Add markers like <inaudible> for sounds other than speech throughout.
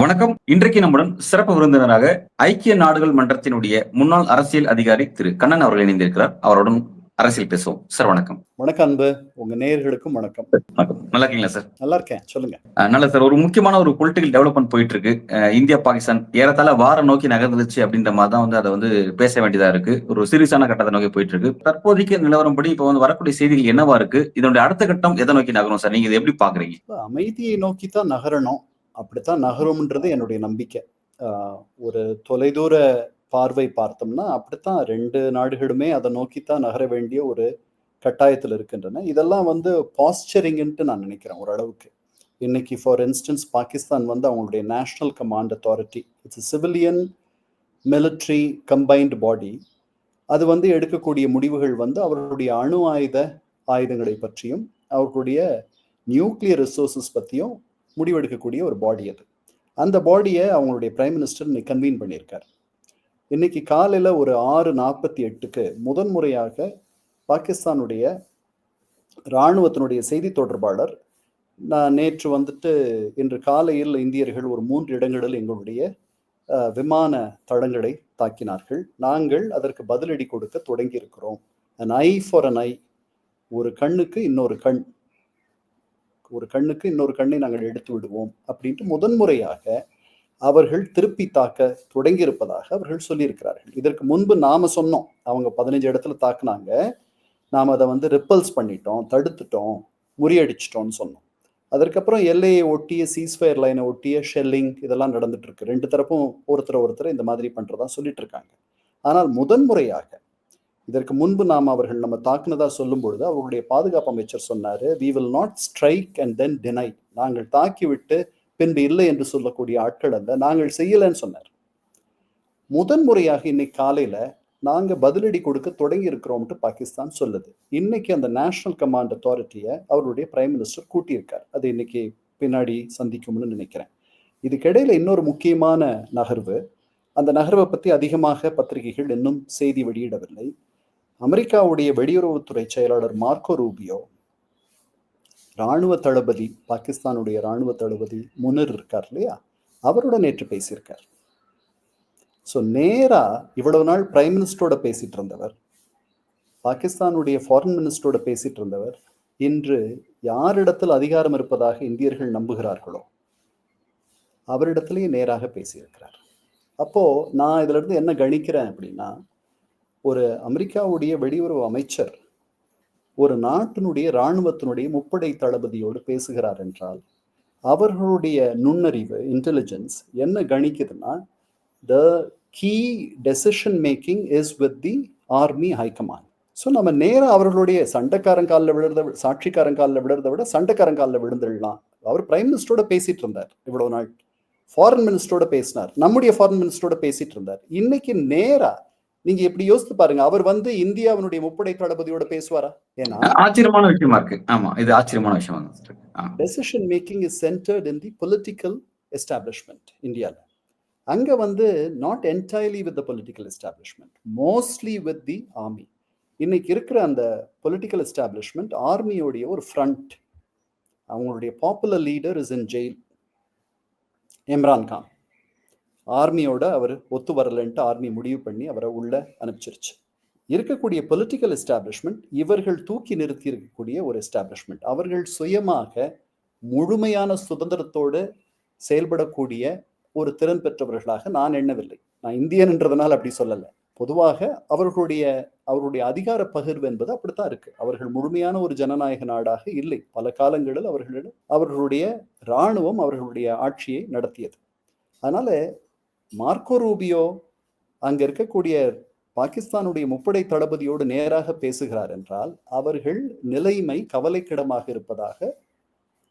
வணக்கம். இன்றைக்கு நம்முடன் சிறப்பு விருந்தினராக ஐக்கிய நாடுகள் மன்றத்தினுடைய முன்னாள் அரசியல் அதிகாரி திரு. கண்ணன் அவர்கள் இணைந்திருக்கிறார். அவருடன் அரசியல் பேசுவோம். சார் வணக்கம். வணக்கம் அன்பு. உங்க நேயர்களுக்கும் வணக்கம். வணக்கம். நல்லா இருக்கீங்களா சார்? நல்லா இருக்கேன். சொல்லுங்க. நல்ல சார். ஒரு முக்கியமான ஒரு பொலிட்டிக்கல் டெவலப்மெண்ட் போயிட்டு இருக்கு இந்தியா பாகிஸ்தான். ஏறத்தாழ வார நோக்கி நகர்ந்துச்சு அப்படின்ற மாதிரி தான் வந்து அதை வந்து பேச வேண்டியதா இருக்கு. ஒரு சீரியஸான கட்டத்தை நோக்கி போயிட்டு இருக்கு தற்போதைக்கு நிலவரம்படி இப்போ வந்து வரக்கூடிய செய்திகள் என்னவா இருக்கு? இதனுடைய அடுத்த கட்டம் எதை நோக்கி நகரும் சார்? நீங்க இதை எப்படி பாக்குறீங்க? அமைதியை நோக்கி தான் நகரணும். அப்படித்தான் நகரும்ன்றது என்னுடைய நம்பிக்கை. ஒரு தொலைதூர பார்வை பார்த்தோம்னா அப்படித்தான் ரெண்டு நாடுகளுமே அதை நோக்கித்தான் நகர வேண்டிய ஒரு கட்டாயத்தில் இருக்கின்றன. இதெல்லாம் வந்து பாஸ்டரிங்ன்ட்டு நான் நினைக்கிறேன் ஓரளவுக்கு. இன்னைக்கு ஃபார் இன்ஸ்டன்ஸ் பாகிஸ்தான் வந்து அவங்களுடைய national command authority it's civilian military combined body அது வந்து எடுக்கக்கூடிய முடிவுகள் வந்து அவர்களுடைய அணு ஆயுத ஆயுதங்களை பற்றியும் அவர்களுடைய நியூக்ளியர் ரிசோர்சஸ் பற்றியும் முடிவெடுக்கக்கூடிய ஒரு பாடி அது. அந்த பாடியை அவங்களுடைய பிரைம் மினிஸ்டர் இன்னைக்கு கன்வீன் பண்ணியிருக்கார். இன்னைக்கு காலையில் ஒரு ஆறு நாற்பத்தி எட்டுக்கு முதன்முறையாக பாகிஸ்தானுடைய இராணுவத்தினுடைய செய்தி தொடர்பாளர் நான் நேற்று வந்துட்டு இன்று காலையில் இந்தியர்கள் ஒரு மூன்று இடங்களில் எங்களுடைய விமான தளங்களை தாக்கினார்கள். நாங்கள் அதற்கு பதிலடி கொடுக்க தொடங்கியிருக்கிறோம். An eye for an eye ஒரு கண்ணுக்கு இன்னொரு கண். ஒரு கண்ணுக்கு இன்னொரு கண்ணை நாங்கள் எடுத்து விடுவோம் அப்படின்ட்டு முதன்முறையாக அவர்கள் திருப்பி தாக்க தொடங்கி இருப்பதாக அவர்கள் சொல்லியிருக்கிறார்கள். இதற்கு முன்பு நாம சொன்னோம். அவங்க பதினஞ்சு இடத்துல தாக்குனாங்க. நாம் அதை வந்து ரிப்பல்ஸ் பண்ணிட்டோம் தடுத்துட்டோம் முறியடிச்சிட்டோம்னு சொன்னோம். அதற்கப்புறம் எல்லையை ஒட்டிய சீஸ்ஃபயர் லைனை ஒட்டிய ஷெல்லிங் இதெல்லாம் நடந்துட்டு இருக்கு. ரெண்டு தரப்பும் ஒருத்தர் ஒருத்தர் இந்த மாதிரி பண்றதா சொல்லிட்டு இருக்காங்க. ஆனால் முதன்முறையாக இதற்கு முன்பு நாம் அவர்கள் நம்ம தாக்குனதா சொல்லும் பொழுது அவருடைய பாதுகாப்பு அமைச்சர் சொன்னாரு we will not strike and then deny நாங்கள் தாக்கிவிட்டு பின்பு இல்லை என்று சொல்லக்கூடிய ஆட்கள் அல்ல நாங்கள் செய்யலைன்னு சொன்னார். முதன்முறையாக இன்னைக்கு காலையில நாங்க பதிலடி கொடுக்க தொடங்கி இருக்கிறோம்ட்டு பாகிஸ்தான் சொல்லுது. இன்னைக்கு அந்த நேஷனல் கமாண்ட் அத்தாரிட்டியை அவருடைய பிரைம் மினிஸ்டர் கூட்டியிருக்கார். அது இன்னைக்கு பின்னாடி சந்திக்கும்னு நினைக்கிறேன். இதுக்கிடையில இன்னொரு முக்கியமான நகர்வு அந்த நகர்வை பத்தி அதிகமாக பத்திரிகைகள் இன்னும் செய்தி வெளியிடவில்லை. அமெரிக்காவுடைய வெளியுறவுத்துறை செயலாளர் மார்க்கோ ரூபியோ இராணுவ தளபதி பாகிஸ்தானுடைய ராணுவ தளபதி முனிர் இருக்கார் இல்லையா? அவரோட நேற்று பேசியிருக்கார். ஸோ நேராக இவ்வளவு நாள் பிரைம் மினிஸ்டரோட பேசிட்டு இருந்தவர் பாகிஸ்தானுடைய ஃபாரின் மினிஸ்டரோட பேசிட்டு இருந்தவர் இன்று யாரிடத்தில் அதிகாரம் இருப்பதாக இந்தியர்கள் நம்புகிறார்களோ அவரிடத்திலேயே நேராக பேசியிருக்கிறார். அப்போது நான் இதிலிருந்து என்ன கணிக்கிறேன் அப்படின்னா ஒரு அமெரிக்காவுடைய வெளியுறவு அமைச்சர் ஒரு நாட்டினுடைய இராணுவத்தினுடைய முப்படை தளபதியோடு பேசுகிறார் என்றால் அவர்களுடைய நுண்ணறிவு இன்டெலிஜென்ஸ் என்ன கணிக்குதுன்னா the key decision making is with the army high command so நம்ம நேராக அவர்களுடைய சண்டைக்காரங்காலில் விழுறத விட சாட்சிக்காரங்காலில் விழுறத விட சண்டைக்காரங்காலில் விழுந்துடலாம். அவர் பிரைம் மினிஸ்டரோட பேசிட்டு இருந்தார் இவ்வளோ நாள். ஃபாரின் மினிஸ்டரோட பேசினார். நம்முடைய ஃபாரின் மினிஸ்டரோட பேசிட்டு இருந்தார். இன்னைக்கு நேராக நீங்க எப்படி யோசித்து பாருங்க. அவர் வந்து இந்தியாவினுடைய முப்படை தளபதியோட பேசுவாரா? ஏன்னா ஆச்சரியமான விஷயமா இருக்கு. ஆமா இது ஆச்சரியமான விஷயமா. Decision making is centred in the political establishment இந்தியாவில் அங்கே வந்து not entirely with the political establishment mostly with the army இன்னைக்கு இருக்கிற அந்த பொலிட்டிக்கல் எஸ்டாப்ளிஷ்மெண்ட் ஆர்மியோடைய ஒரு ஃப்ரண்ட் அவங்களுடைய popular leader is in jail Imran Khan ஆர்மியோட அவர் ஒத்து வரலன்ட்டு ஆர்மி முடிவு பண்ணி அவரை உள்ள அனுப்பிச்சிருச்சு. இருக்கக்கூடிய பொலிட்டிக்கல் எஸ்டாப்ளிஷ்மெண்ட் இவர்கள் தூக்கி நிறுத்தி இருக்கக்கூடிய ஒரு எஸ்டாப்ளிஷ்மெண்ட் அவர்கள் சுயமாக முழுமையான சுதந்திரத்தோடு செயல்படக்கூடிய ஒரு திறன் பெற்றவர்களாக நான் எண்ணவில்லை. நான் இந்தியன்ன்றதுனால அப்படி சொல்லலை. பொதுவாக அவர்களுடைய அவருடைய அதிகார பகிர்வு என்பது அப்படித்தான் இருக்கு. அவர்கள் முழுமையான ஒரு ஜனநாயக நாடாக இல்லை. பல காலங்களில் அவர்களிடம் அவர்களுடைய இராணுவம் அவர்களுடைய ஆட்சியை நடத்தியது. அதனால மார்க்கோ ரூபியோ அங்க இருக்கக்கூடிய பாகிஸ்தானுடைய முப்படை தளபதியோடு நேராக பேசுகிறார் என்றால் அவர்கள் நிலைமை கவலைக்கிடமாக இருப்பதாக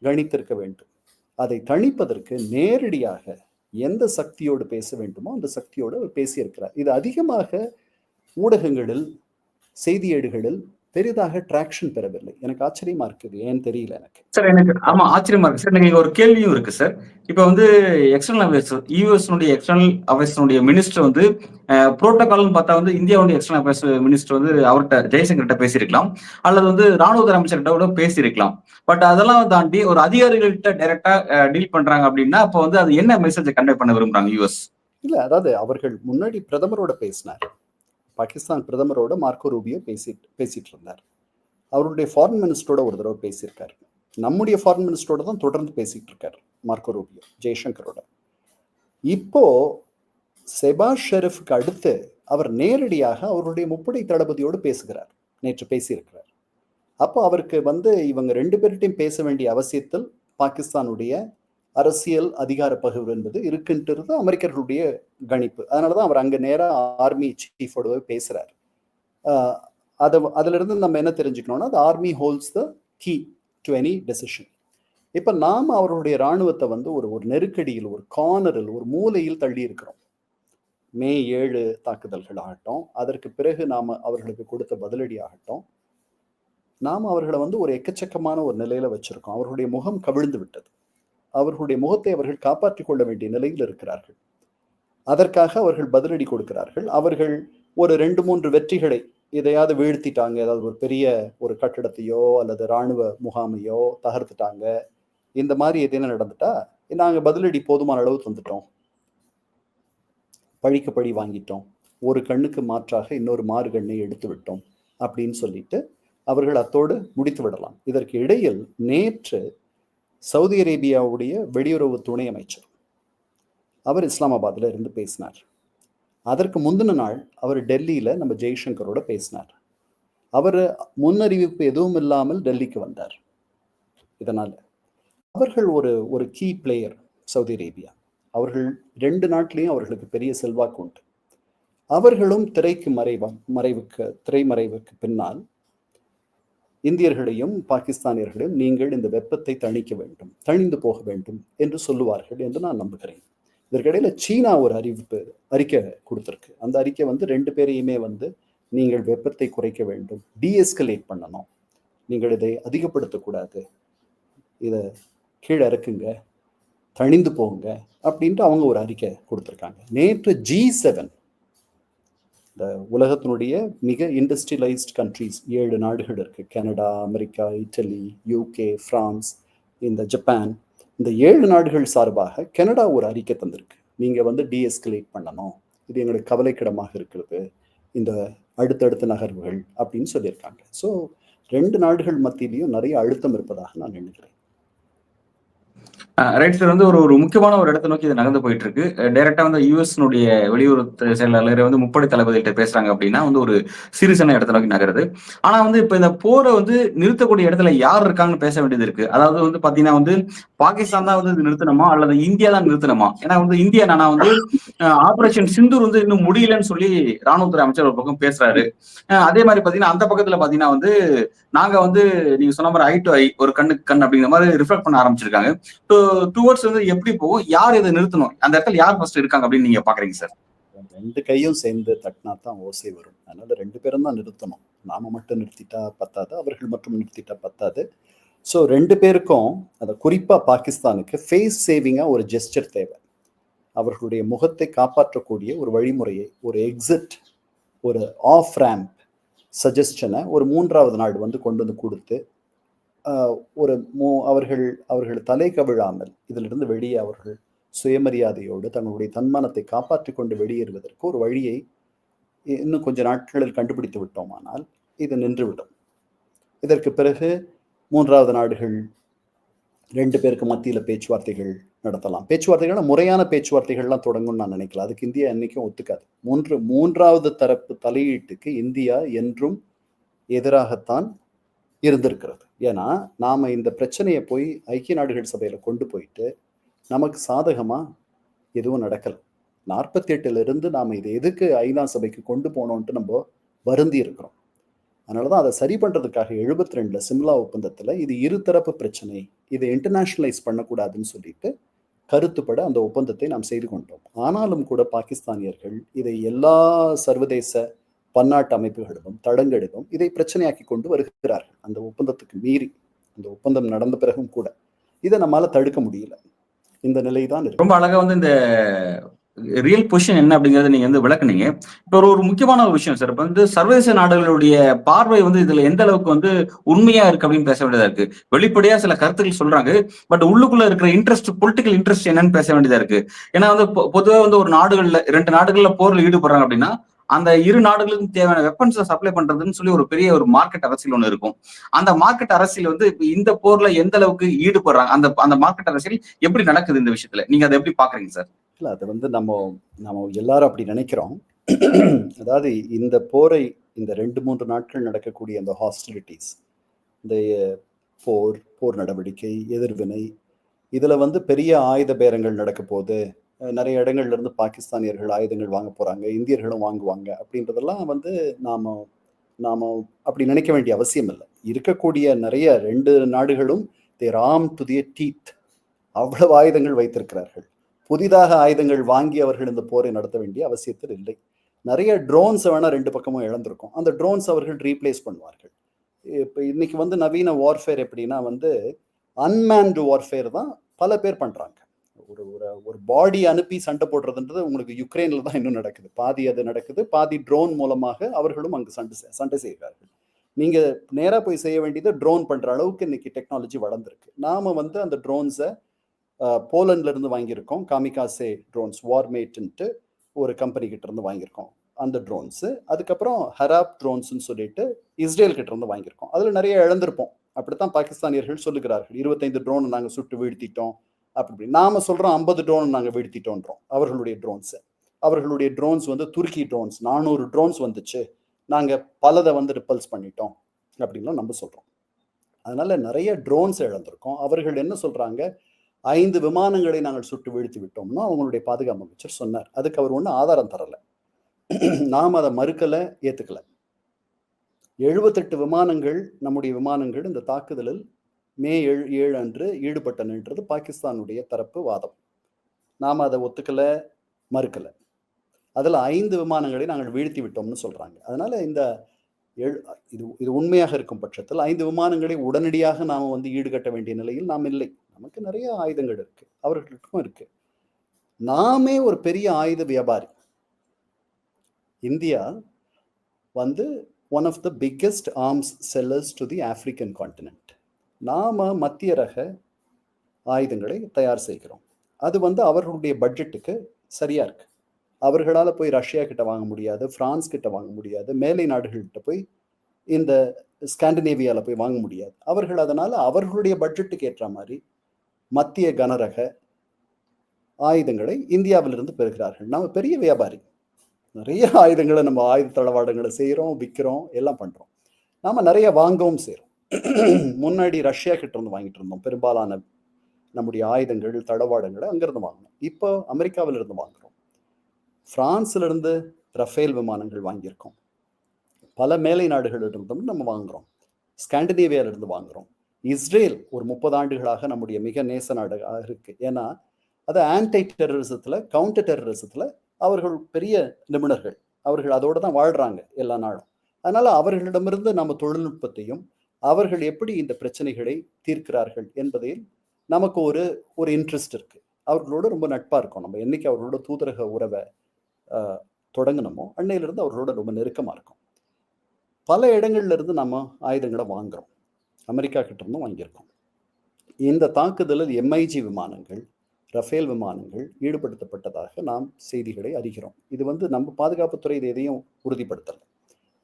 கணித்திருக்க வேண்டும். அதை தணிப்பதற்கு நேரடியாக எந்த சக்தியோடு பேச வேண்டுமோ அந்த சக்தியோடு அவர் பேசியிருக்கிறார். இது அதிகமாக ஊடகங்களில் செய்தியேடுகளில் பெரிதாக டிராக்ஷன் பெறவில்லை. எனக்கு ஆச்சரியமா இருக்குது. ஏன் தெரியல எனக்கு. சார் எனக்கு ஆமா ஆச்சரியமா இருக்கு. சார் எனக்கு ஒரு கேள்வியும் இருக்கு சார் இப்போ வந்து எக்ஸ்டர்னல் அஃபேர்ஸ் யூஎஸ்னுடைய எக்ஸ்டர்னல் அஃபேர்ஸ்னுடைய மினிஸ்டர் வந்து புரோட்டோகால்னு பார்த்தா வந்து இந்தியாவுடைய எக்ஸ்டர்னல் அஃபேர்ஸ் மினிஸ்டர் வந்து அவர்கிட்ட ஜெய்சங்கர்கிட்ட பேசியிருக்கலாம். அல்லது வந்து ராணுவத்துறை அமைச்சர்கிட்ட கூட பேசியிருக்கலாம். பட் அதெல்லாம் தாண்டி ஒரு அதிகாரிகள்கிட்ட டைரக்டா டீல் பண்றாங்க அப்படின்னா அப்போ வந்து அது என்ன மெசேஜை கன்வே பண்ண விரும்புறாங்க யூஎஸ் இல்ல அதாவது அவர்கள் முன்னாடி பிரதமரோட பேசினார். பாகிஸ்தான் பிரதமரோட மார்க்கோ ரூபியோ பேசிட்டு பேசிட்டு இருந்தார். அவருடைய ஃபாரின் மினிஸ்டரோட ஒரு தடவை பேசியிருக்காரு. நம்முடைய ஃபாரின் மினிஸ்டரோட தான் தொடர்ந்து பேசிகிட்டு இருக்கார் மார்க்கோ ரூபியோ ஜெய்சங்கரோட. இப்போ செபா ஷெரீஃப்க்கு அடுத்து அவர் நேரடியாக அவருடைய முப்படை தளபதியோடு பேசுகிறார் நேற்று பேசியிருக்கிறார். அப்போ அவருக்கு வந்து இவங்க ரெண்டு பேர்கிட்டையும் பேச வேண்டிய அவசியத்தில் பாகிஸ்தானுடைய அரசியல் அதிகார பகிர்வு என்பது இருக்குன்றது அமெரிக்கர்களுடைய கணிப்பு. அதனால தான் அவர் அங்கே நேராக ஆர்மி சீஃபோடவே பேசுகிறார் அதை அதிலிருந்து நம்ம என்ன தெரிஞ்சுக்கணும்னா அது army holds the key to any decision இப்போ நாம் அவர்களுடைய இராணுவத்தை வந்து ஒரு ஒரு நெருக்கடியில் ஒரு கார்னரில் ஒரு மூலையில் தள்ளி இருக்கிறோம். மே ஏழு தாக்குதல்கள் ஆகட்டும் அதற்கு பிறகு நாம் அவர்களுக்கு கொடுத்த பதிலடி ஆகட்டும் நாம் அவர்களை வந்து ஒரு எக்கச்சக்கமான ஒரு நிலையில் வச்சுருக்கோம். அவர்களுடைய முகம் கவிழ்ந்து விட்டது. அவர்களுடைய முகத்தை அவர்கள் காப்பாற்றிக் கொள்ள வேண்டிய நிலையில் இருக்கிறார்கள். அதற்காக அவர்கள் பதிலடி கொடுக்கிறார்கள். அவர்கள் ஒரு ரெண்டு மூன்று வெற்றிகளை எதையாவது வீழ்த்திட்டாங்க ஏதாவது ஒரு பெரிய ஒரு கட்டிடத்தையோ அல்லது இராணுவ முகாமையோ தகர்த்துட்டாங்க. இந்த மாதிரி எதுனா நடந்துட்டா? நாங்கள் பதிலடி போதுமான அளவு தந்துட்டோம். பழிக்கு பழி வாங்கிட்டோம். ஒரு கண்ணுக்கு மாற்றாக இன்னொரு மாறு கண்ணை எடுத்து விட்டோம். அப்படின்னு சொல்லிட்டு அவர்கள் அத்தோடு முடித்து விடலாம். இதற்கு இடையில் நேற்று சவுதி அரேபியாவுடைய வெளியுறவு துணை அமைச்சர். அவர் இஸ்லாமாபாத்தில் இருந்து பேசினார். அதற்கு முந்தின நாள் அவர் டெல்லியில் நம்ம ஜெய்சங்கரோட பேசினார். அவர் முன்னறிவிப்பு எதுவும் இல்லாமல் டெல்லிக்கு வந்தார். இதனால் அவர்கள் ஒரு ஒரு கீ பிளேயர் சவுதி அரேபியா. அவர்கள் ரெண்டு நாட்டிலையும் அவர்களுக்கு பெரிய செல்வாக்கு உண்டு. அவர்களும் திரைக்கு மறைவா மறைவுக்கு திரைமறைவுக்கு பின்னால் இந்தியர்களையும் பாகிஸ்தானியர்களையும் நீங்கள் இந்த வெப்பத்தை தணிக்க வேண்டும் தணிந்து போக வேண்டும் என்று சொல்லுவார்கள் என்று நான் நம்புகிறேன். இதற்கிடையில சீனா ஒரு அறிவிப்பு அறிக்கை கொடுத்துருக்கு. அந்த அறிக்கை வந்து ரெண்டு பேரையுமே வந்து நீங்கள் வெப்பத்தை குறைக்க வேண்டும் டிஎஸ்கலேட் பண்ணணும். நீங்கள் இதை அதிகப்படுத்தக்கூடாது இதை கீழே இறக்குங்க தணிந்து போங்க அப்படின்ட்டு அவங்க ஒரு அறிக்கை கொடுத்துருக்காங்க. நேற்று ஜி செவன் இந்த உலகத்தினுடைய மிக இண்டஸ்ட்ரியலைஸ்ட் கண்ட்ரீஸ் ஏழு நாடுகள் இருக்கு. Canada America Italy UK France இந்த ஜப்பான் இந்த ஏழு நாடுகள் சார்பாக கனடா ஒரு அறிக்கை தந்திருக்கு. நீங்கள் வந்து டிஎஸ்கலேட் பண்ணணும். இது எங்களுக்கு கவலைக்கிடமாக இருக்கிறது. இந்த அடுத்தடுத்த நகர்வுகள் அப்படின்னு சொல்லியிருக்காங்க. ஸோ ரெண்டு நாடுகள் மத்தியிலையும் நிறைய அழுத்தம் இருப்பதாக நான் நினைக்கிறேன் ரைட் சார் வந்து ஒரு ஒரு முக்கியமான ஒரு இடத்தை நோக்கி இது நகர்ந்து போயிட்டு இருக்கு டைரக்டா வந்து யூஎஸ்னுடைய வெளியுறவு செயலாளர் வந்து முப்படை தளபதிகிட்ட பேசுறாங்க அப்படின்னா வந்து ஒரு சீரியஸான இடத்த நோக்கி நகருது. ஆனா வந்து இப்ப இந்த போரை வந்து நிறுத்தக்கூடிய இடத்துல யார் இருக்காங்கன்னு பேச வேண்டியது இருக்கு. அதாவது வந்து பாத்தீங்கன்னா வந்து பாகிஸ்தான் தான் வந்து இது நிறுத்தணுமா? அல்லது இந்தியா தான் நிறுத்தணுமா? ஏன்னா வந்து இந்தியா நானா வந்து ஆபரேஷன் சிந்தூர் வந்து இன்னும் முடியலன்னு சொல்லி ராணுவத்துறை அமைச்சர் ஒரு பக்கம் பேசுறாரு. அதே மாதிரி பாத்தீங்கன்னா அந்த பக்கத்துல பாத்தீங்கன்னா வந்து நாங்க வந்து நீங்க சொன்ன மாதிரி ஐ டு ஐ ஒரு கண்ணுக்கு கண் அப்படிங்கிற மாதிரி ரிஃப்ளெக்ட் பண்ண ஆரம்பிச்சிருக்காங்க. டுவர்ட்ஸ் வந்து எப்படி போகும் யார் இதை நிறுத்தணும்? அந்த இடத்துல யார் ஃபர்ஸ்ட் இருக்காங்க அப்படின்னு நீங்க பாக்குறீங்க சார் ரெண்டு கையும் சேர்ந்து தட்டினா தான் ஓசை வரும். அதனால ரெண்டு பேரும் தான் நிறுத்தணும். நாம மட்டும் நிறுத்திட்டா பத்தாது அவர்கள் மட்டும் நிறுத்திட்டா பத்தாது. ஸோ ரெண்டு பேருக்கும் அதை குறிப்பாக பாகிஸ்தானுக்கு ஃபேஸ் சேவிங்காக ஒரு ஜெஸ்டர் தேவை. அவர்களுடைய முகத்தை காப்பாற்றக்கூடிய ஒரு வழிமுறையை ஒரு எக்ஸிட் ஒரு ஆஃப் ரேம்ப் சஜஸ்டனை ஒரு மூன்றாவது நாடு வந்து கொண்டு வந்து கொடுத்து ஒரு மூ அவர்கள் அவர்கள் தலை கவிழாமல் இதிலிருந்து வெளியே அவர்கள் சுயமரியாதையோடு தங்களுடைய தன்மானத்தை காப்பாற்றி கொண்டு வெளியேறுவதற்கு ஒரு வழியை இன்னும் கொஞ்ச நாட்களில் கண்டுபிடித்து விட்டோமானால் இது நின்றுவிடும். இதற்கு பிறகு மூன்றாவது நாடுகள் ரெண்டு பேருக்கு மத்தியில் பேச்சுவார்த்தைகள் நடத்தலாம். பேச்சுவார்த்தைகள் முறையான பேச்சுவார்த்தைகள்லாம் தொடங்கும்னு நான் நினைக்கல. அதுக்கு இந்தியா என்றைக்கும் ஒத்துக்காது. மூன்று மூன்றாவது தரப்பு தலையீட்டுக்கு இந்தியா என்றும் எதிராகத்தான் இருந்திருக்கிறது. ஏன்னா நாம் இந்த பிரச்சனையை போய் ஐக்கிய நாடுகள் சபையில் கொண்டு போயிட்டு நமக்கு சாதகமாக எதுவும் நடக்கல. நாற்பத்தி எட்டுலேருந்து இருந்து இதை எதுக்கு ஐநா சபைக்கு கொண்டு போனோன்ட்டு நம்ம வருந்தி இருக்கிறோம். அதனாலதான் அதை சரி பண்ணுறதுக்காக எழுபத்தி ரெண்டில் சிம்லா ஒப்பந்தத்தில் இது இருதரப்பு பிரச்சனை இதை இன்டர்நேஷ்னலைஸ் பண்ணக்கூடாதுன்னு சொல்லிட்டு கருத்துப்பட அந்த ஒப்பந்தத்தை நாம் செய்து கொண்டோம். ஆனாலும் கூட பாகிஸ்தானியர்கள் இதை எல்லா சர்வதேச பன்னாட்டு அமைப்புகளிலும் தடங்கெடுக்கும் இதை பிரச்சனையாக்கி கொண்டு வருகிறார்கள். அந்த ஒப்பந்தத்துக்கு மீறி அந்த ஒப்பந்தம் நடந்த பிறகும் கூட இதை நம்மால தடுக்க முடியல. இந்த நிலை தான் ரொம்ப அழகா வந்து இந்த ரியல் பொசிஷன் என்ன அப்படிங்கறத நீங்க வந்து விளக்குனீங்க. இப்போ ஒரு ஒரு முக்கியமான ஒரு விஷயம் சார். இப்போ வந்து சர்வதேச நாடுகளுடைய பார்வை வந்து இதுல எந்த அளவுக்கு வந்து உண்மையா இருக்கு அப்படின்னு பேச வேண்டியதா இருக்கு. வெளிப்படையா சில கருத்துக்கள் சொல்றாங்க. பட் உள்ளுக்குள்ள இருக்கிற இன்ட்ரெஸ்ட் பொலிட்டிக்கல் இன்ட்ரெஸ்ட் என்னன்னு பேச வேண்டியதா இருக்கு. ஏன்னா வந்து பொதுவாக வந்து ஒரு நாடுகள்ல ரெண்டு நாடுகள்ல போர்ல ஈடுபடுறாங்க அப்படின்னா அந்த இரு நாடுகளுக்கும் தேவையான வெப்பன்ஸை சப்ளை பண்றதுன்னு சொல்லி ஒரு பெரிய ஒரு மார்க்கெட் அரசியல் ஒன்று இருக்கும். அந்த மார்க்கெட் அரசியல் வந்து இந்த போர்ல எந்த அளவுக்கு ஈடுபடுறாங்க? அந்த அந்த மார்க்கெட் அரசியல் எப்படி நடக்குது இந்த விஷயத்துல? நீங்க அதை எப்படி பாக்குறீங்க சார் இல்ல அது வந்து நம்ம நம்ம எல்லாரும் அப்படி நினைக்கிறோம். அதாவது இந்த போரை இந்த ரெண்டு மூன்று நாட்கள் நடக்கக்கூடிய அந்த ஹாஸ்டிலிட்டிஸ் இந்த போர் போர் நடவடிக்கை எதிர்வினை இதில் வந்து பெரிய ஆயுத பேரங்கள் நடக்க போகுது. நிறைய இடங்கள்ல இருந்து பாகிஸ்தானியர்கள் ஆயுதங்கள் வாங்க போறாங்க இந்தியர்களும் வாங்குவாங்க அப்படின்றதெல்லாம் வந்து நாம நாம அப்படி நினைக்க வேண்டிய அவசியம் இல்லை. இருக்கக்கூடிய நிறைய ரெண்டு நாடுகளும் they arm to the teeth அவ்வளவு ஆயுதங்கள் வைத்திருக்கிறார்கள். புதிதாக ஆயுதங்கள் வாங்கி அவர்கள் இந்த போரை நடத்த வேண்டிய அவசியத்தில் இல்லை. நிறைய ட்ரோன்ஸ் வேணா ரெண்டு பக்கமும் இழந்திருக்கும். அந்த ட்ரோன்ஸ் அவர்கள் ரீப்ளேஸ் பண்ணுவார்கள். இப்போ இன்னைக்கு வந்து நவீன வார்ஃபேர் எப்படின்னா வந்து அன்மேன்டு வார்ஃபேர் தான் பல பேர் பண்றாங்க. ஒரு ஒரு ஒரு பாடி அனுப்பி சண்டை போடுறதுன்றது உங்களுக்கு யுக்ரைன்ல தான் இன்னும் நடக்குது. பாதி அது நடக்குது. பாதி ட்ரோன் மூலமாக அவர்களும் அங்கு சண்டை சண்டை செய்கிறார்கள். நீங்க நேராக போய் செய்ய வேண்டியது ட்ரோன் பண்ற அளவுக்கு இன்னைக்கு டெக்னாலஜி வளர்ந்துருக்கு. நாம வந்து அந்த ட்ரோன்ஸை போலண்ட்ல இருந்து வாங்கியிருக்கோம். காமிகாசே ட்ரோன்ஸ் வார்மேட்டுன்ட்டு ஒரு கம்பெனி கிட்ட இருந்து வாங்கியிருக்கோம். அந்த ட்ரோன்ஸு அதுக்கப்புறம் ஹராப் ட்ரோன்ஸ்னு சொல்லிட்டு இஸ்ரேல் கிட்ட இருந்து வாங்கியிருக்கோம். அதில் நிறைய இழந்திருப்போம். அப்படித்தான் பாகிஸ்தானியர்கள் சொல்லுகிறார்கள். இருபத்தைந்து ட்ரோன் நாங்கள் சுட்டு வீழ்த்திட்டோம். அப்படி இப்படி. நாம சொல்றோம் ஐம்பது ட்ரோன் நாங்கள் வீழ்த்திட்டோன்றோம். அவர்களுடைய ட்ரோன்ஸ் அவர்களுடைய ட்ரோன்ஸ் வந்து துருக்கி ட்ரோன்ஸ் நானூறு ட்ரோன்ஸ் வந்துச்சு. நாங்கள் பலதை வந்து ரிப்பல்ஸ் பண்ணிட்டோம். அப்படின்லாம் நம்ம சொல்றோம். அதனால நிறைய ட்ரோன்ஸ் இழந்திருக்கோம். அவர்கள் என்ன சொல்றாங்க? ஐந்து விமானங்களை நாங்கள் சுட்டு வீழ்த்தி விட்டோம்னு அவங்களுடைய பாதுகாப்பு அமைச்சர் சொன்னார். அதுக்கு அவர் ஒன்றும் ஆதாரம் தரலை. <clears throat> நாம் அதை மறுக்கலை ஏற்றுக்கலை எழுபத்தெட்டு விமானங்கள் நம்முடைய விமானங்கள் இந்த தாக்குதலில் மே ஏழு ஏழு அன்று ஈடுபட்டனன்றது பாகிஸ்தானுடைய தரப்பு வாதம். நாம் அதை ஒத்துக்கலை மறுக்கலை. அதில் ஐந்து விமானங்களை நாங்கள் வீழ்த்தி விட்டோம்னு சொல்கிறாங்க அதனால் இந்த எழு- இது இது உண்மையாக இருக்கும் பட்சத்தில் ஐந்து விமானங்களை உடனடியாக நாம் வந்து ஈடுகட்ட வேண்டிய நிலையில் நாம் இல்லை. நமக்கு நிறைய ஆயுதங்கள் இருக்குது அவர்களுக்கும் இருக்குது நாமே ஒரு பெரிய ஆயுத வியாபாரி. இந்தியா வந்து one of the biggest arms sellers to the African continent நாம் மத்திய ரக ஆயுதங்களை தயார் செய்கிறோம். அது வந்து அவர்களுடைய பட்ஜெட்டுக்கு சரியாக இருக்குது அவர்களால் போய் ரஷ்யா கிட்ட வாங்க முடியாது ஃப்ரான்ஸ் கிட்ட வாங்க முடியாது மேலை நாடுகள்கிட்ட போய் இந்த ஸ்காண்டினேவியாவில் போய் வாங்க முடியாது. அவர்கள் அதனால் அவர்களுடைய பட்ஜெட்டுக்கு ஏற்ற மாதிரி மத்திய கனரக ஆயுதங்களை இந்தியாவிலிருந்து பெறுகிறார்கள். நாம் பெரிய வியாபாரி. நிறைய ஆயுதங்களை நம்ம ஆயுத தளவாடங்களை செய்கிறோம் விற்கிறோம் எல்லாம் பண்ணுறோம் நாம் நிறைய வாங்கவும் செய்கிறோம் முன்னாடி ரஷ்யா கிட்ட இருந்து வாங்கிட்டு இருந்தோம். பெரும்பாலான நம்முடைய ஆயுதங்கள் தளவாடங்களை அங்கிருந்து வாங்கினோம். இப்போ அமெரிக்காவில இருந்து வாங்குறோம். பிரான்ஸ்ல இருந்து ரஃபேல் விமானங்கள் வாங்கியிருக்கோம். பல மேலை நாடுகளிலிருந்தும் நம்ம வாங்குறோம். ஸ்காண்டினேவியாவிலிருந்து வாங்குறோம். இஸ்ரேல் ஒரு முப்பது ஆண்டுகளாக நம்முடைய மிக நேச நாடாக இருக்கு. ஏன்னா அது ஆன்டை டெரரிசத்தில் கவுண்டர் டெரரிசத்தில் அவர்கள் பெரிய நிபுணர்கள். அவர்கள் அதோட தான் வாழ்கிறாங்க எல்லா நாளும். அதனால் அவர்களிடமிருந்து நம்ம தொழில்நுட்பத்தையும் அவர்கள் எப்படி இந்த பிரச்சனைகளை தீர்க்கிறார்கள் என்பதில் நமக்கு ஒரு ஒரு இன்ட்ரெஸ்ட் இருக்கு. அவர்களோட ரொம்ப நட்பாக இருக்கும் நம்ம. என்னைக்கு அவர்களோட தூதரக உறவை தொடங்கினோமோ தொடங்குனோமோ அன்னையிலிருந்து அவர்களோட ரொம்ப நெருக்கமாக இருக்கும். பல இடங்கள்லேருந்து நம்ம ஆயுதங்களை வாங்குறோம். அமெரிக்கா கிட்டேருந்தும் வாங்கியிருக்கோம். இந்த தாக்குதலில் எம்ஐஜி விமானங்கள் ரஃபேல் விமானங்கள் ஈடுபடுத்தப்பட்டதாக நாம் செய்திகளை அறிகிறோம். இது வந்து நம்ம பாதுகாப்புத்துறை இது எதையும் உறுதிப்படுத்தலை.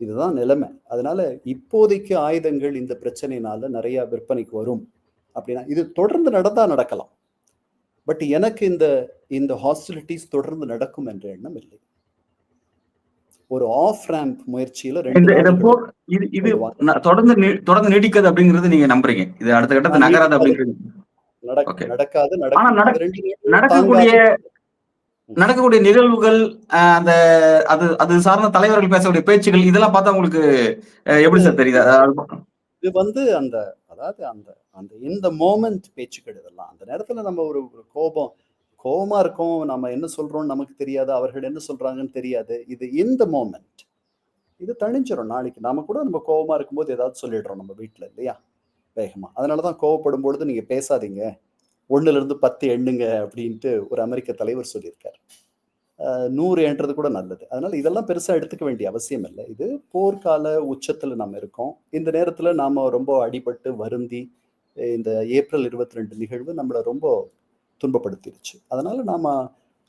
இதுதான் நிலைமை அதனால இப்போதைக்கு ஆயுதங்கள் இந்த பிரச்சனையினால நிறைய விற்பனைக்கு வரும் அப்படின்னா இது தொடர்ந்து நடந்தா நடக்கலாம் பட் எனக்கு இந்த இந்த ஹாஸ்டிலிட்டிஸ் தொடர்ந்து நடக்கும் என்ற எண்ணம் இல்லை ஒரு ஆஃப் ரேம்ப் முயற்சியில ரெண்டு இது தொடர்ந்து தொடர்ந்து நீடிக்காது அப்படிங்கறது நீங்க நம்புறீங்க இது அடுத்த கட்டத்தை நகராது. அப்படிங்கிறது. நடக்காது நடக்கக்கூடிய. நடக்கக்கூடிய நிகழ்வுகள் அந்த அது அது சார்ந்த தலைவர்கள் பேசக்கூடிய பேச்சுகள் இதெல்லாம் பார்த்தா உங்களுக்கு எப்படி சார் தெரியுது? இது வந்து அந்த அதாவது அந்த அந்த இந்த மோமெண்ட் பேச்சுக்கள் இதெல்லாம். அந்த நேரத்துல நம்ம ஒரு ஒரு கோபம் கோபமா இருக்கோம் நம்ம என்ன சொல்றோம் நமக்கு தெரியாது அவர்கள் என்ன சொல்றாங்கன்னு தெரியாது. இது இந்த மோமெண்ட் இது தணிஞ்சிடும் நாளைக்கு நாம கூட நம்ம கோபமா இருக்கும்போது ஏதாவது சொல்லிடுறோம் நம்ம வீட்டுல இல்லையா? வேகமா. அதனாலதான் கோவப்படும் பொழுது நீங்க பேசாதீங்க. ஒன்றுலேருந்து இருந்து பத்து எண்ணுங்க அப்படின்ட்டு ஒரு அமெரிக்க தலைவர் சொல்லியிருக்காரு. நூறு என்றது கூட நல்லது. அதனால இதெல்லாம் பெருசாக எடுத்துக்க வேண்டிய அவசியம் இல்லை. இது போர்க்கால உச்சத்தில் நம்ம இருக்கோம். இந்த நேரத்தில் நாம் ரொம்ப அடிபட்டு வருந்தி இந்த ஏப்ரல் இருபத்தி ரெண்டு நிகழ்வு நம்மளை ரொம்ப துன்பப்படுத்திடுச்சு அதனால நாம்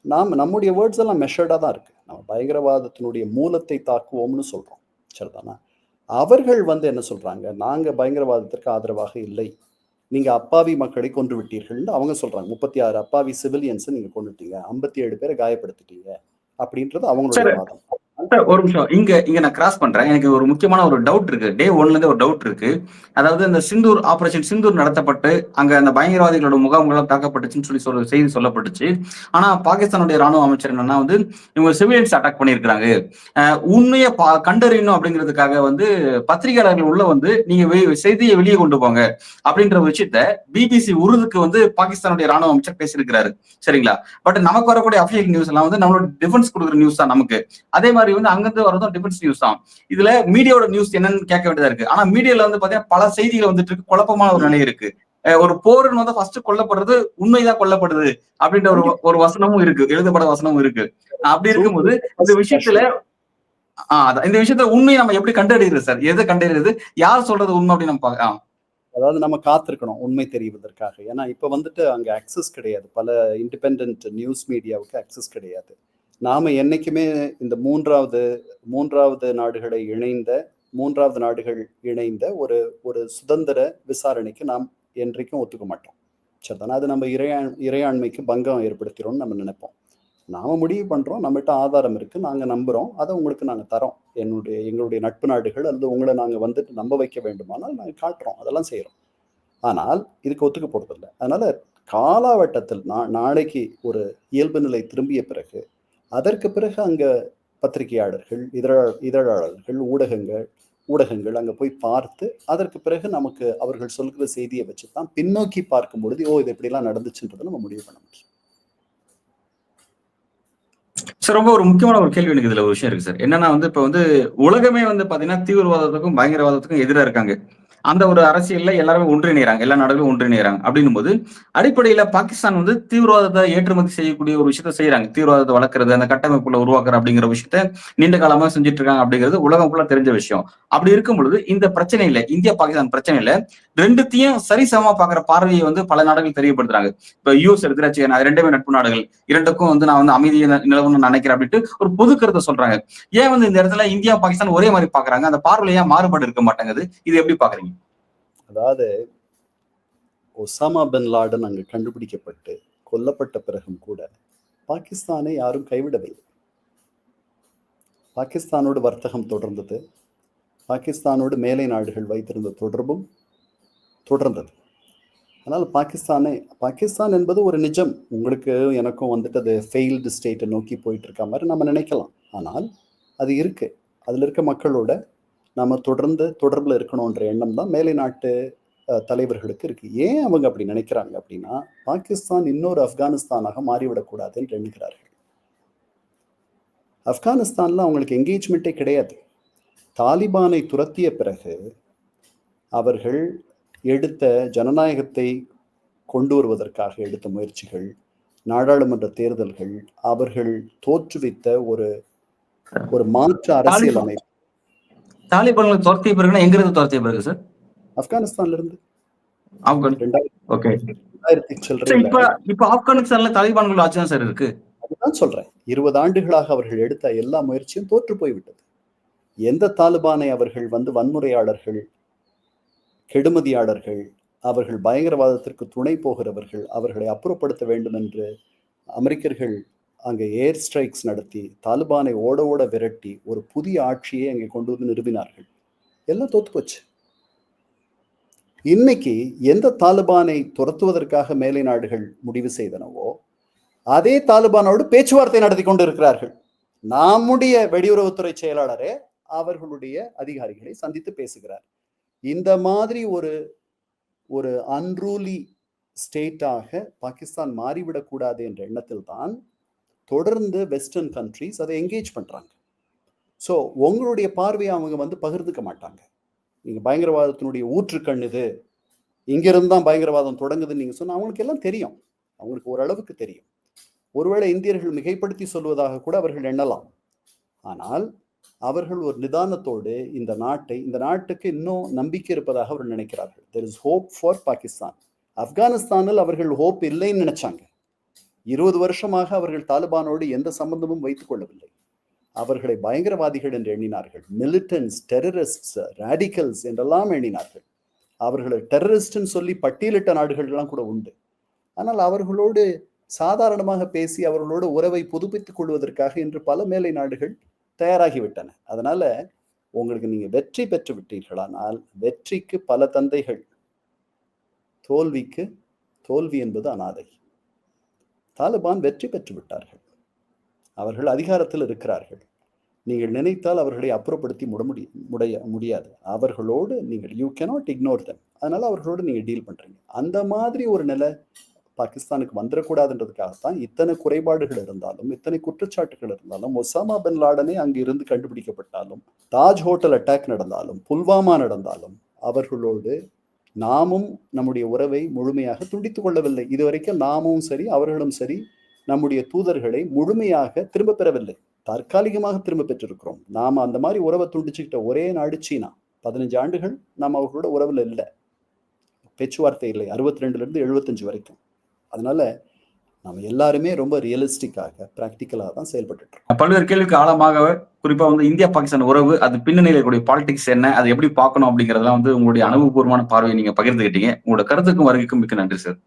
நாம் நம்முடைய வேர்ட்ஸ் எல்லாம் மெஷர்டாக தான் இருக்குது நம்ம பயங்கரவாதத்தினுடைய மூலத்தை தாக்குவோம்னு சொல்கிறோம் சரிதானா? அவர்கள் வந்து என்ன சொல்கிறாங்க நாங்கள் பயங்கரவாதத்திற்கு ஆதரவாக இல்லை. நீங்க அப்பாவி மக்களை கொன்று விட்டீர்கள்னு அவங்க சொல்றாங்க. முப்பத்தி ஆறு அப்பாவி சிவிலியன்ஸ் நீங்க கொண்டுட்டீங்க ஐம்பத்தி ஏழு பேரை காயப்படுத்திட்டீங்க. அப்படின்றது அவங்களுடைய சரி. வாதம். ஒரு நிமிஷம். இங்க இங்க நான் கிராஸ் பண்றேன். எனக்கு ஒரு முக்கியமான ஒரு டவுட் இருக்கு. டே ஒன்ல இருந்து ஒரு டவுட் இருக்கு. அதாவது இந்த சிந்தூர் ஆபரேஷன் சிந்தூர் நடத்தப்பட்டு அங்க அந்த பயங்கரவாதிகளோட முகாம்கள் தாக்கப்பட்டுச்சுன்னு சொல்லி சொல்ல செய்தி சொல்லப்பட்டுச்சு. ஆனா பாகிஸ்தானுடைய ராணுவ அமைச்சர் என்னன்னா வந்து இவங்க சிவிலியன்ஸ் அட்டாக் பண்ணியிருக்காங்க உண்மையை பா- கண்டறியணும் அப்படிங்கிறதுக்காக வந்து பத்திரிகையாளர்கள் உள்ள வந்து நீங்க வெ- செய்தியை வெளியே கொண்டு போங்க அப்படின்ற விஷயத்த பிபிசி உருதுக்கு வந்து பாகிஸ்தானுடைய ராணுவ அமைச்சர் பேசியிருக்கிறாரு. சரிங்களா? பட் நமக்கு வரக்கூடிய அபிஷியல் நியூஸ் எல்லாம் வந்து நம்மளோட டிஃபென்ஸ் கொடுக்குற நியூஸ் தான் நமக்கு. அதே மாதிரி வந்து அங்கிருந்து வரதும் டிஃபென்ஸ் நியூஸ் தான். இதுல மீடியாவோட நியூஸ் என்னன்னு கேட்க வேண்டியதா இருக்கு. ஆனா மீடியால வந்து பாத்தீங்கன்னா பல செய்திகள் வந்துட்டு இருக்கு. குழப்பமான ஒரு நிலை இருக்கு. ஒரு போர்னு வந்து ஃபர்ஸ்ட் கொல்லப்படுறது உண்மைதான் கொல்லப்படுது அப்படின்ற ஒரு ஒரு வசனமும் இருக்கு. எழுதப்பட வசனமும் இருக்கு. அப்படி இருக்கும்போது இந்த விஷயத்துல ஆஹ் இந்த விஷயத்துல உண்மையை நம்ம எப்படி கண்டறியுது சார் எதை கண்டறியுது யார் சொல்றது உண்மை அப்படின்னு நம்ம. அதாவது நம்ம காத்திருக்கணும் உண்மை தெரிவதற்காக. ஏன்னா இப்போ வந்துட்டு அங்கே அக்சஸ் கிடையாது. பல இண்டிபெண்ட் நியூஸ் மீடியாவுக்கு அக்சஸ் கிடையாது. நாம என்னைக்குமே இந்த மூன்றாவது மூன்றாவது நாடுகளை இணைந்த மூன்றாவது நாடுகள் இணைந்த ஒரு ஒரு சுதந்திர விசாரணைக்கு நாம் என்றைக்கும் ஒத்துக்க மாட்டோம். சரிதானே? அது நம்ம இறையாண் இறையாண்மைக்கு பங்கம் ஏற்படுத்திடும்னு நம்ம நினைப்போம். நாம முடிவு பண்றோம் நம்மகிட்ட ஆதாரம் இருக்கு நாங்க நம்புறோம் அதை உங்களுக்கு நாங்க தரோம். என்னுடைய எங்களுடைய நட்பு நாடுகள் அல்லது உங்களை நாங்க வந்துட்டு நம்ப வைக்க வேண்டுமானால் நாங்க காட்டுறோம் அதெல்லாம் செய்கிறோம் ஆனால் இதுக்கு ஒத்துக்க போறதில்லை. அதனால காலாவட்டத்தில் நா நாளைக்கு ஒரு இயல்பு நிலை திரும்பிய பிறகு அதற்கு பிறகு அங்க பத்திரிகையாளர்கள் இதழ இதழாளர்கள் ஊடகங்கள் ஊடகங்கள் அங்கே போய் பார்த்து அதற்கு பிறகு நமக்கு அவர்கள் சொல்கிற செய்தியை வச்சு தான் பின்னோக்கி பார்க்கும் பொழுது ஓ இது இப்படிலாம் நடந்துச்சுன்றதை நம்ம முடிவு பண்ண முடியும். சார் ரொம்ப ஒரு முக்கியமான ஒரு கேள்வி எனக்கு இதுல ஒரு விஷயம் இருக்கு சார். என்னன்னா வந்து இப்ப வந்து உலகமே வந்து பாத்தீங்கன்னா தீவிரவாதத்துக்கும் பயங்கரவாதத்துக்கும் எதிராக இருக்காங்க. அந்த ஒரு அரசியல்ல எல்லாருமே ஒன்றிணைறாங்க எல்லா நாடுகளும் ஒன்றிணைறாங்க அப்படின்னும் போது அடிப்படையில பாகிஸ்தான் வந்து தீவிரவாதத்தை ஏற்றுமதி செய்யக்கூடிய ஒரு விஷயத்த செய்யறாங்க. தீவிரவாதத்தை வளர்க்கறது அந்த கட்டமைப்புல உருவாக்குற அப்படிங்கிற விஷயத்த நீண்ட காலமா செஞ்சுட்டு இருக்காங்க அப்படிங்கிறது உலகம் ஃபுல்லா தெரிஞ்ச விஷயம். அப்படி இருக்கும் பொழுது இந்த பிரச்சனையில இந்தியா பாகிஸ்தான் பிரச்சனையில ரெண்டுத்தையும் சரிசமமா பாக்குற பார்வையை வந்து பல நாடுகள் தெரியப்படுத்துறாங்க. இப்ப யூஎஸ் எடுத்துராச்சு ரெண்டுமே நட்பு நாடுகள். இரண்டுக்கும் வந்து நான் வந்து அமைதியை ந- நிலவணும்னு நினைக்கிறேன் அப்படின்ட்டு ஒரு பொது கருத்தை சொல்றாங்க. ஏன் வந்து இந்த இடத்துல இந்தியா பாகிஸ்தான் ஒரே மாதிரி பாக்குறாங்க அந்த பார்வையா மாறுபாடு இருக்க மாட்டேங்குது? இது எப்படி பாக்குறீங்க அதாவது ஒசாமா பின் லாடன் அங்கு கண்டுபிடிக்கப்பட்டு கொல்லப்பட்ட பிறகும் கூட பாகிஸ்தானை யாரும் கைவிடவில்லை. பாகிஸ்தானோடு வர்த்தகம் தொடர்ந்தது. பாகிஸ்தானோடு மேலை நாடுகள் வைத்திருந்த தொடர்பும் தொடர்ந்தது. அதனால் பாகிஸ்தானை பாகிஸ்தான் என்பது ஒரு நிஜம். உங்களுக்கு எனக்கும் வந்துட்டு அது ஃபெயில்டு ஸ்டேட்டை நோக்கி போயிட்டு இருக்க மாதிரி நம்ம நினைக்கலாம். ஆனால் அது இருக்குது அதில் இருக்க மக்களோட நம்ம தொடர்ந்து தொடர்பில் இருக்கணுன்ற எண்ணம் தான் மேலை நாட்டு தலைவர்களுக்கு இருக்கு. ஏன் அவங்க அப்படி நினைக்கிறாங்க அப்படின்னா பாகிஸ்தான் இன்னொரு ஆப்கானிஸ்தானாக மாறிவிடக்கூடாது என்று எண்ணுகிறார்கள். ஆப்கானிஸ்தான்ல அவங்களுக்கு என்கேஜ்மெண்ட்டே கிடையாது. தாலிபானை துரத்திய பிறகு அவர்கள் எடுத்த ஜனநாயகத்தை கொண்டு வருவதற்காக எடுத்த முயற்சிகள் நாடாளுமன்ற தேர்தல்கள் அவர்கள் தோற்றுவித்த ஒரு ஒரு மாற்று அரசியல் அமைப்பு. தாலிபான்களை துரத்திய பிறகுனா எங்க இருந்து துரத்திய பிறகு சார்? ஆப்கானிஸ்தான்ல இருந்து ஆப்கான் ஓகே. இப்ப இப்ப ஆப்கானிஸ்தான்ல தாலிபான்கள் ஆட்சி தான் சார் இருக்கு. அதுதான் சொல்றேன். இருபது ஆண்டுகளாக அவர்கள் எடுத்த எல்லா முயற்சியும் தோற்று போய்விட்டது. எந்த தாலிபானை அவர்கள் வந்து வன்முறையாளர்கள் கெடுமதியாளர்கள் அவர்கள் பயங்கரவாதத்திற்கு துணை போகிறவர்கள் அவர்களை அப்புறப்படுத்த வேண்டும் என்று அமெரிக்கர்கள் அங்கே ஏர் ஸ்ட்ரைக்ஸ் நடத்தி தாலிபானை ஓட ஓட விரட்டி ஒரு புதிய ஆட்சியை அங்கே கொண்டு வந்து நிறுவினார்கள். எல்லாம் தோத்து போச்சு. இன்னைக்கு எந்த தாலிபானை துரத்துவதற்காக மேலை நாடுகள் முடிவு செய்தனவோ அதே தாலிபானோடு பேச்சுவார்த்தை நடத்தி கொண்டு இருக்கிறார்கள் நம்முடைய வெளியுறவுத்துறை செயலாளரே அவர்களுடைய அதிகாரிகளை சந்தித்து பேசுகிறார். இந்த மாதிரி ஒரு ஒரு அன்ரூலி ஸ்டேட்டாக பாகிஸ்தான் மாறிவிடக்கூடாது என்ற எண்ணத்தில் தான் தொடர்ந்து வெஸ்டர்ன் கண்ட்ரிஸ் அதை என்கேஜ் பண்ணுறாங்க ஸோ உங்களுடைய பார்வையை அவங்க வந்து பகிர்ந்துக்க மாட்டாங்க. நீங்கள் பயங்கரவாதத்தினுடைய ஊற்றுக்கண் இது. இங்கிருந்து தான் பயங்கரவாதம் தொடங்குதுன்னு நீங்கள் சொன்னால் அவங்களுக்கு எல்லாம் தெரியும். அவங்களுக்கு ஓரளவுக்கு தெரியும். ஒருவேளை இந்தியர்கள் மிகைப்படுத்தி சொல்வதாக கூட அவர்கள் எண்ணலாம். ஆனால் அவர்கள் ஒரு நிதானத்தோடு இந்த நாட்டை இந்த நாட்டுக்கு இன்னும் நம்பிக்கை இருப்பதாக அவர் நினைக்கிறார்கள். There is hope for Pakistan ஆப்கானிஸ்தானில் அவர்கள் ஹோப் இல்லைன்னு நினைச்சாங்க. இருபது வருஷமாக அவர்கள் தாலிபானோடு எந்த சம்பந்தமும் வைத்துக் கொள்ளவில்லை. அவர்களை பயங்கரவாதிகள் என்று எண்ணினார்கள். மிலிட்டன்ஸ் டெரரிஸ்ட்ஸ் ரேடிக்கல்ஸ் என்றெல்லாம் எண்ணினார்கள். அவர்களை டெரரிஸ்ட்னு சொல்லி பட்டியலிட்ட நாடுகள்லாம் கூட உண்டு. ஆனால் அவர்களோடு சாதாரணமாக பேசி அவர்களோடு உறவை புதுப்பித்துக் கொள்வதற்காக இன்று பல மேலை நாடுகள் தயாராகிவிட்டன. அதனால உங்களுக்கு நீங்க வெற்றி பெற்று விட்டீர்களானால் வெற்றிக்கு பல தந்தைகள். தோல்விக்கு தோல்வி என்பது அனாதை. தாலிபான் வெற்றி பெற்று விட்டார்கள் அவர்கள் அதிகாரத்தில் இருக்கிறார்கள். நீங்கள் நினைத்தால் அவர்களை அப்புறப்படுத்தி முட முடி முடைய முடியாது. அவர்களோடு நீங்கள் யூ cannot இக்னோர் தம் அதனால் அவர்களோடு நீங்கள் டீல் பண்ணுறீங்க அந்த மாதிரி ஒரு நிலை பாகிஸ்தானுக்கு வந்துடக்கூடாதுன்றதுக்காகத்தான் இத்தனை குறைபாடுகள் இருந்தாலும் இத்தனை குற்றச்சாட்டுகள் இருந்தாலும் ஒசாமா பின் லாடனே அங்கு இருந்து கண்டுபிடிக்கப்பட்டாலும் தாஜ் ஹோட்டல் அட்டாக் நடந்தாலும் புல்வாமா நடந்தாலும் அவர்களோடு நாமும் நம்முடைய உறவை முழுமையாக துண்டித்துக் கொள்ளவில்லை. இதுவரைக்கும் நாமும் சரி அவர்களும் சரி நம்முடைய தூதர்களை முழுமையாக திரும்ப பெறவில்லை. தற்காலிகமாக திரும்ப பெற்றிருக்கிறோம். நாம் அந்த மாதிரி உறவை துண்டிச்சுக்கிட்ட ஒரே நாடு சீனா. பதினஞ்சு ஆண்டுகள் நாம் அவர்களோட உறவில் இல்லை. பேச்சுவார்த்தை இல்லை. அறுபத்தி ரெண்டுல இருந்து எழுபத்தஞ்சு வரைக்கும். அதனால நம்ம எல்லாருமே ரொம்ப ரியலிஸ்டிக்காக ப்ராக்டிக்கலாக தான் செயல்பட்டு பல்வேறு கேள்விக்கு ஆழமாக குறிப்பா வந்து இந்தியா பாகிஸ்தான் உறவு அது பின்னணியில் இருக்கக்கூடிய பாலிடிக்ஸ் என்ன அதை எப்படி பார்க்கணும் அப்படிங்கிறதெல்லாம் வந்து உங்களுடைய அனுபவபூர்வமான பார்வையை நீங்க பகிர்ந்துக்கிட்டீங்க உங்களோட கருத்துக்கும் வருகைக்கும் மிக்க நன்றி சார்